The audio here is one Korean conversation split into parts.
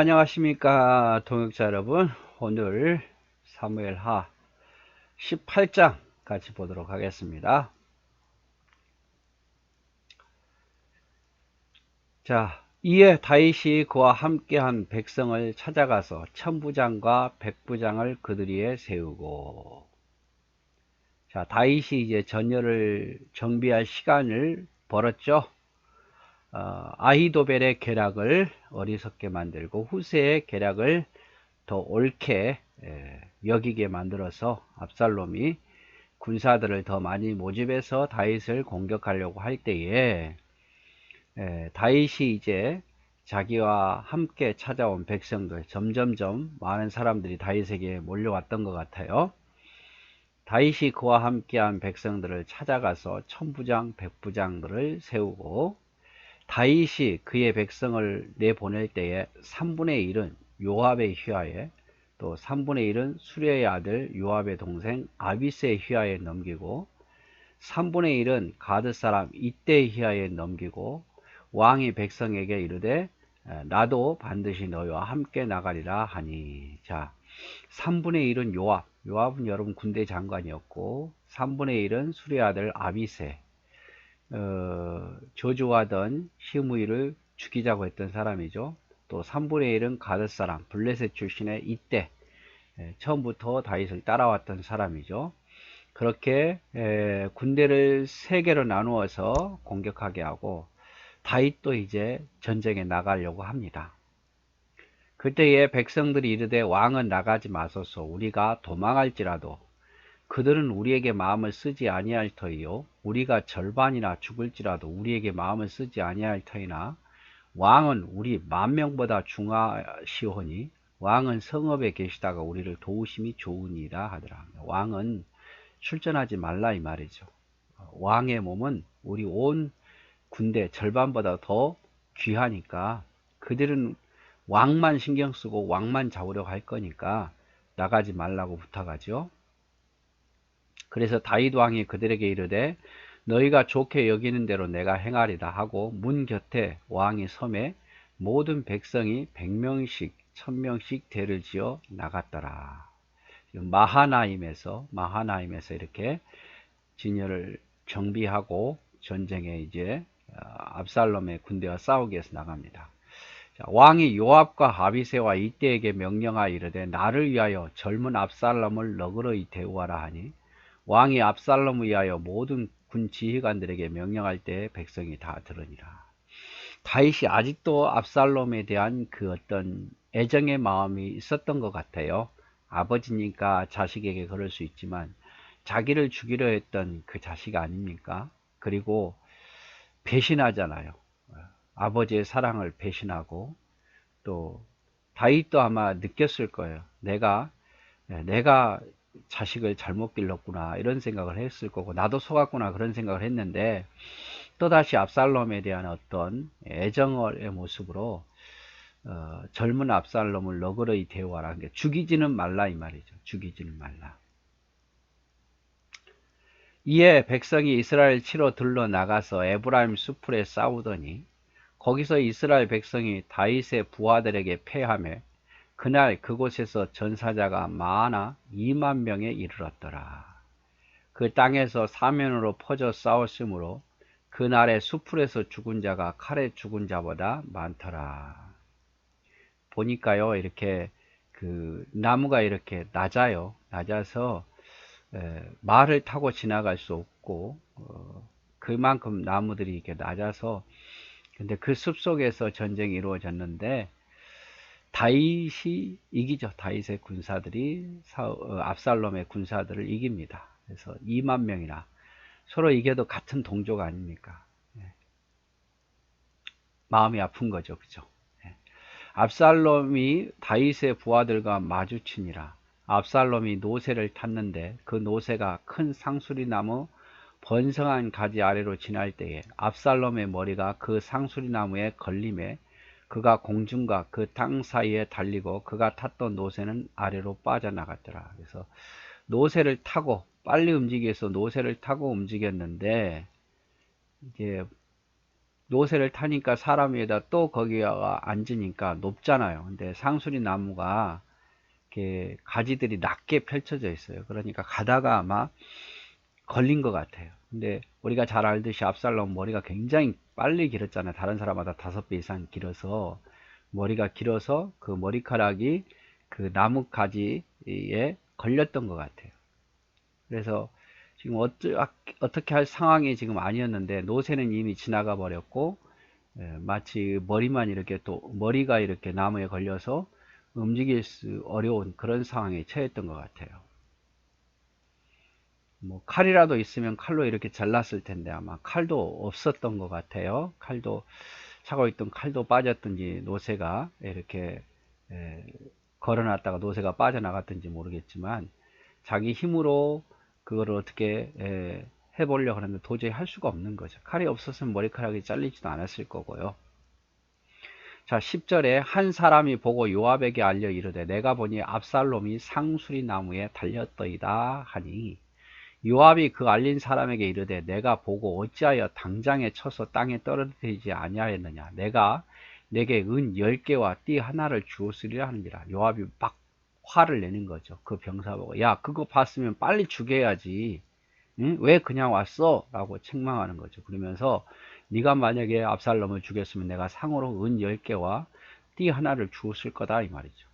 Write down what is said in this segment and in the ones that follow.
안녕하십니까 동역자 여러분. 오늘 사무엘하 18장 같이 보도록 하겠습니다. 자 이에 다윗이 그와 함께한 백성을 찾아가서 천부장과 백부장을 그들 위에 세우고 자 다윗이 이제 전열을 정비할 시간을 벌었죠. 어, 아히도벨의 계략을 어리석게 만들고 후세의 계략을 더 옳게 에, 여기게 만들어서 압살롬이 군사들을 더 많이 모집해서 다윗을 공격하려고 할 때에 에, 다윗이 이제 자기와 함께 찾아온 백성들 점점점 많은 사람들이 다윗에게 몰려왔던 것 같아요. 다윗이 그와 함께한 백성들을 찾아가서 천부장, 백부장들을 세우고 다윗이 그의 백성을 내보낼 때에 3분의 1은 요압의 휘하에 또 3분의 1은 수레의 아들 요압의 동생 아비스의 휘하에 넘기고 3분의 1은 가드 사람 이때의 휘하에 넘기고 왕이 백성에게 이르되 나도 반드시 너희와 함께 나가리라 하니. 자 3분의 1은 요압. 요압은 여러분 군대 장관이었고 3분의 1은 수레 아들 아비세 어, 저주하던 시므이를 죽이자고 했던 사람이죠. 또 3분의 1은 가드 사람, 블레셋 출신의 이때 에, 처음부터 다윗을 따라왔던 사람이죠. 그렇게 에, 군대를 세 개로 나누어서 공격하게 하고 다윗도 이제 전쟁에 나가려고 합니다. 그때에 백성들이 이르되 왕은 나가지 마소서 우리가 도망할지라도 그들은 우리에게 마음을 쓰지 아니할 터이요 우리가 절반이나 죽을지라도 우리에게 마음을 쓰지 아니할 터이나 왕은 우리 만 명보다 중하시오니 왕은 성읍에 계시다가 우리를 도우심이 좋으니라 하더라. 왕은 출전하지 말라 이 말이죠. 왕의 몸은 우리 온 군대 절반보다 더 귀하니까 그들은 왕만 신경 쓰고 왕만 잡으려고 할 거니까 나가지 말라고 부탁하죠. 그래서 다윗 왕이 그들에게 이르되 너희가 좋게 여기는 대로 내가 행하리다 하고 문 곁에 왕이 섬에 모든 백성이 백명씩 천명씩 대를 지어 나갔더라. 마하나임에서 마하나임에서 이렇게 진열을 정비하고 전쟁에 이제 어, 압살롬의 군대와 싸우기 위해서 나갑니다. 자, 왕이 요압과 아비세와 이때에게 명령하여 이르되 나를 위하여 젊은 압살롬을 너그러이 대우하라 하니 왕이 압살롬을 위하여 모든 군 지휘관들에게 명령할 때 백성이 다 들으니라. 다윗이 아직도 압살롬에 대한 그 어떤 애정의 마음이 있었던 것 같아요. 아버지니까 자식에게 그럴 수 있지만 자기를 죽이려 했던 그 자식 아닙니까? 그리고 배신하잖아요. 아버지의 사랑을 배신하고 또 다윗도 아마 느꼈을 거예요. 내가 내가 자식을 잘못 길렀구나 이런 생각을 했을 거고 나도 속았구나 그런 생각을 했는데 또다시 압살롬에 대한 어떤 애정의 모습으로 어, 젊은 압살롬을 너그러이 대우하라 그러니까 죽이지는 말라 이 말이죠. 죽이지는 말라. 이에 백성이 이스라엘 치러 들러 나가서 에브라임 수풀에 싸우더니 거기서 이스라엘 백성이 다윗의 부하들에게 패하며 그날 그곳에서 전사자가 많아 2만 명에 이르렀더라. 그 땅에서 사면으로 퍼져 싸웠으므로 그날의 수풀에서 죽은 자가 칼에 죽은 자보다 많더라. 보니까요, 이렇게 그 나무가 이렇게 낮아요. 낮아서 에, 말을 타고 지나갈 수 없고 어, 그만큼 나무들이 이렇게 낮아서 근데 그 숲속에서 전쟁이 이루어졌는데 다윗이 이기죠. 다윗의 군사들이 어, 압살롬의 군사들을 이깁니다. 그래서 2만 명이나 서로 이겨도 같은 동족 아닙니까? 예. 마음이 아픈 거죠. 그죠? 예. 압살롬이 다윗의 부하들과 마주치니라. 압살롬이 노새를 탔는데 그 노새가 큰 상수리나무 번성한 가지 아래로 지날 때에 압살롬의 머리가 그 상수리나무에 걸림에 그가 공중과 그 땅 사이에 달리고 그가 탔던 노새는 아래로 빠져나갔더라. 그래서 노새를 타고 빨리 움직여서 노새를 타고 움직였는데 이제 노새를 타니까 사람 위에다 또 거기가 앉으니까 높잖아요. 근데 상수리 나무가 이렇게 가지들이 낮게 펼쳐져 있어요. 그러니까 가다가 아마 걸린 것 같아요. 근데 우리가 잘 알듯이 압살롬 머리가 굉장히 빨리 길었잖아요. 다른 사람마다 다섯 배 이상 길어서 머리가 길어서 그 머리카락이 그 나무 가지에 걸렸던 것 같아요. 그래서 지금 어쩌, 어떻게 할 상황이 지금 아니었는데 노새는 이미 지나가 버렸고 예, 마치 머리만 이렇게 또 머리가 이렇게 나무에 걸려서 움직일 수 어려운 그런 상황에 처했던 것 같아요. 뭐 칼이라도 있으면 칼로 이렇게 잘랐을 텐데 아마 칼도 없었던 것 같아요. 칼도 차고 있던 칼도 빠졌든지 노새가 이렇게 에, 걸어놨다가 노새가 빠져나갔든지 모르겠지만 자기 힘으로 그거를 어떻게 에, 해보려고 하는데 도저히 할 수가 없는 거죠. 칼이 없었으면 머리카락이 잘리지도 않았을 거고요. 자 10절에 한 사람이 보고 요압에게 알려 이르되 내가 보니 압살롬이 상수리 나무에 달렸더이다 하니 요압이 그 알린 사람에게 이르되 내가 보고 어찌하여 당장에 쳐서 땅에 떨어뜨리지 아니하였느냐? 내가 내게 은 10개와 띠 하나를 주었으리라 하느니라. 요압이 막 화를 내는 거죠. 그 병사 보고 야 그거 봤으면 빨리 죽여야지. 응? 왜 그냥 왔어? 라고 책망하는 거죠. 그러면서 네가 만약에 압살롬을 죽였으면 내가 상으로 은 10개와 띠 하나를 주었을 거다 이 말이죠.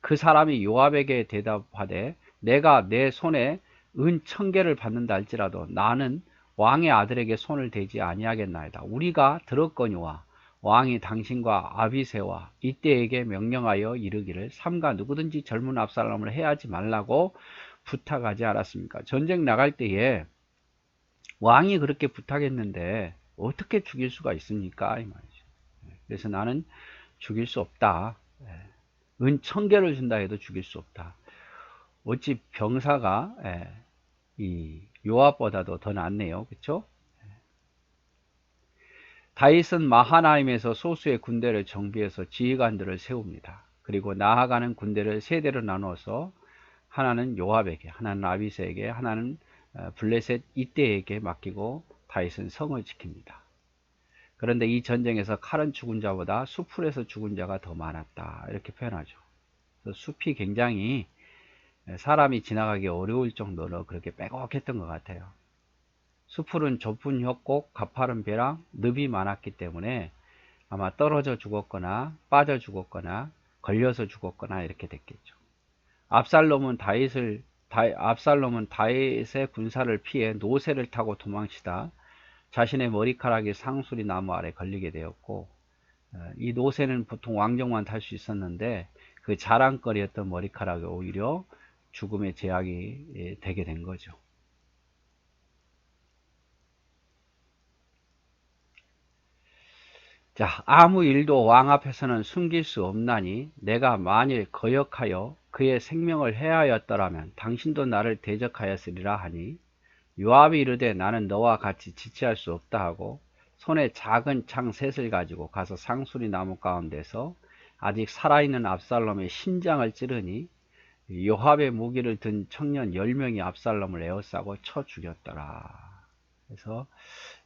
그 사람이 요압에게 대답하되 내가 내 손에 은 천개를 받는다 할지라도 나는 왕의 아들에게 손을 대지 아니하겠나이다. 우리가 들었거니와 왕이 당신과 아비세와 이때에게 명령하여 이르기를 삼가 누구든지 젊은 압살롬을 해하지 말라고 부탁하지 않았습니까? 전쟁 나갈 때에 왕이 그렇게 부탁했는데 어떻게 죽일 수가 있습니까? 이 말이죠. 그래서 나는 죽일 수 없다. 은 천개를 준다 해도 죽일 수 없다. 어찌 병사가 예, 이 요압보다도 더 낫네요. 그렇죠? 다윗은 마하나임에서 소수의 군대를 정비해서 지휘관들을 세웁니다. 그리고 나아가는 군대를 세 대로 나누어서 하나는 요압에게, 하나는 아비세에게, 하나는 어, 블레셋 이때에게 맡기고 다윗은 성을 지킵니다. 그런데 이 전쟁에서 칼은 죽은 자보다 수풀에서 죽은 자가 더 많았다. 이렇게 표현하죠. 숲이 굉장히 사람이 지나가기 어려울 정도로 그렇게 빼곡했던 것 같아요. 수풀은 좁은 협곡, 가파른 벼랑, 늪이 많았기 때문에 아마 떨어져 죽었거나 빠져 죽었거나 걸려서 죽었거나 이렇게 됐겠죠. 압살롬은 다윗을 압살롬은 다윗의 군사를 피해 노새를 타고 도망치다 자신의 머리카락이 상수리 나무 아래 걸리게 되었고 어, 이 노새는 보통 왕정만 탈 수 있었는데 그 자랑거리였던 머리카락이 오히려 죽음의 제약이 예, 되게 된 거죠. 자, 아무 일도 왕 앞에서는 숨길 수 없나니 내가 만일 거역하여 그의 생명을 해하였더라면 당신도 나를 대적하였으리라 하니 요압이 이르되 나는 너와 같이 지체할 수 없다 하고 손에 작은 창 셋을 가지고 가서 상수리 나무 가운데서 아직 살아있는 압살롬의 심장을 찌르니 요압의 무기를 든 청년 10명이 압살롬을 에워싸고 쳐 죽였더라. 그래서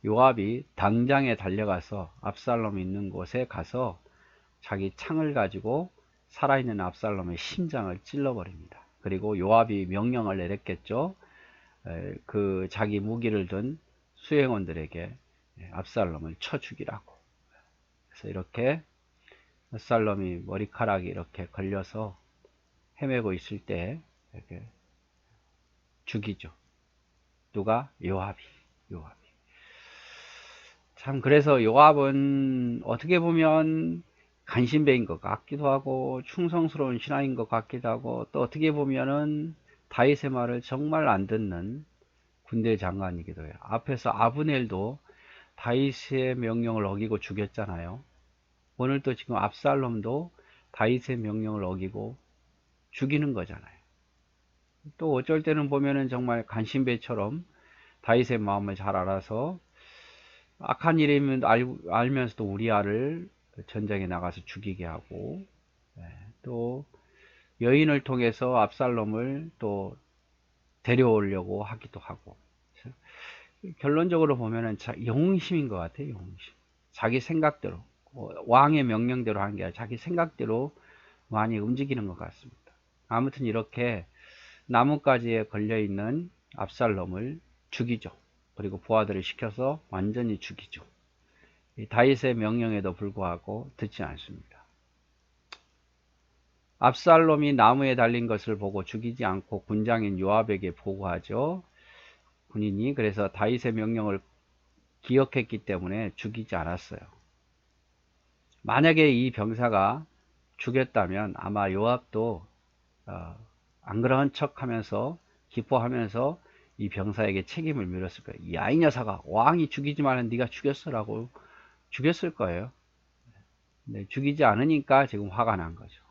요압이 당장에 달려가서 압살롬 있는 곳에 가서 자기 창을 가지고 살아있는 압살롬의 심장을 찔러버립니다. 그리고 요압이 명령을 내렸겠죠. 그 자기 무기를 든 수행원들에게 압살롬을 쳐 죽이라고. 그래서 이렇게 압살롬이 머리카락이 이렇게 걸려서 헤매고 있을 때 이렇게 죽이죠. 누가? 요압이. 요압이. 참 그래서 요압은 어떻게 보면 간신배인 것 같기도 하고 충성스러운 신하인 것 같기도 하고 또 어떻게 보면은 다윗의 말을 정말 안 듣는 군대 장관이기도 해요. 앞에서 아브넬도 다윗의 명령을 어기고 죽였잖아요. 오늘 또 지금 압살롬도 다윗의 명령을 어기고 죽이는 거잖아요. 또 어쩔 때는 보면은 정말 간신배처럼 다윗의 마음을 잘 알아서 악한 일이면 알, 알면서도 우리아를 전쟁에 나가서 죽이게 하고 네, 또 여인을 통해서 압살롬을 또 데려오려고 하기도 하고 결론적으로 보면은 영웅심인 것 같아요. 영웅심. 자기 생각대로 어, 왕의 명령대로 하는 게 아니라 자기 생각대로 많이 움직이는 것 같습니다. 아무튼 이렇게 나뭇가지에 걸려있는 압살롬을 죽이죠. 그리고 부하들을 시켜서 완전히 죽이죠. 다윗의 명령에도 불구하고 듣지 않습니다. 압살롬이 나무에 달린 것을 보고 죽이지 않고 군장인 요압에게 보고하죠. 군인이 그래서 다윗의 명령을 기억했기 때문에 죽이지 않았어요. 만약에 이 병사가 죽였다면 아마 요압도 어, 안 그런 척 하면서 기뻐하면서 이 병사에게 책임을 물었을 거예요. 야, 이 녀석아, 왕이 죽이지 말은 네가 죽였어라고 죽였을 거예요. 네, 죽이지 않으니까 지금 화가 난 거죠.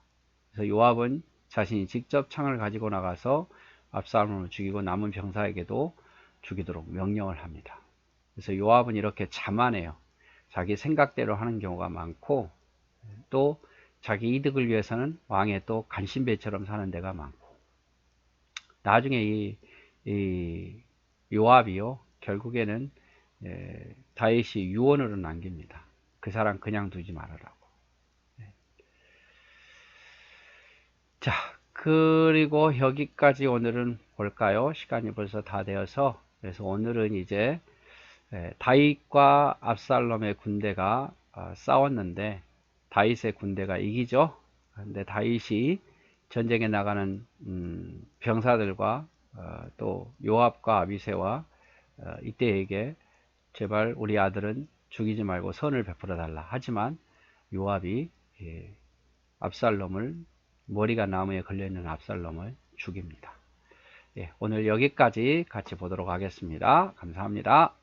그래서 요압은 자신이 직접 창을 가지고 나가서 압살롬을 죽이고 남은 병사에게도 죽이도록 명령을 합니다. 그래서 요압은 이렇게 자만해요. 자기 생각대로 하는 경우가 많고 또 자기 이득을 위해서는 왕의 또 간신배처럼 사는 데가 많고 나중에 이, 이 요압이요 결국에는 에, 다윗이 유언으로 남깁니다. 그 사람 그냥 두지 말아라고. 네. 자 그리고 여기까지 오늘은 볼까요? 시간이 벌써 다 되어서 그래서 오늘은 이제 다윗과 압살롬의 군대가 어, 싸웠는데 다윗의 군대가 이기죠. 근데 다윗이 전쟁에 나가는 음, 병사들과 어, 또 요압과 아비세와 어, 이때에게 제발 우리 아들은 죽이지 말고 선을 베풀어 달라. 하지만 요압이 예, 압살롬을 머리가 나무에 걸려 있는 압살롬을 죽입니다. 예, 오늘 여기까지 같이 보도록 하겠습니다. 감사합니다.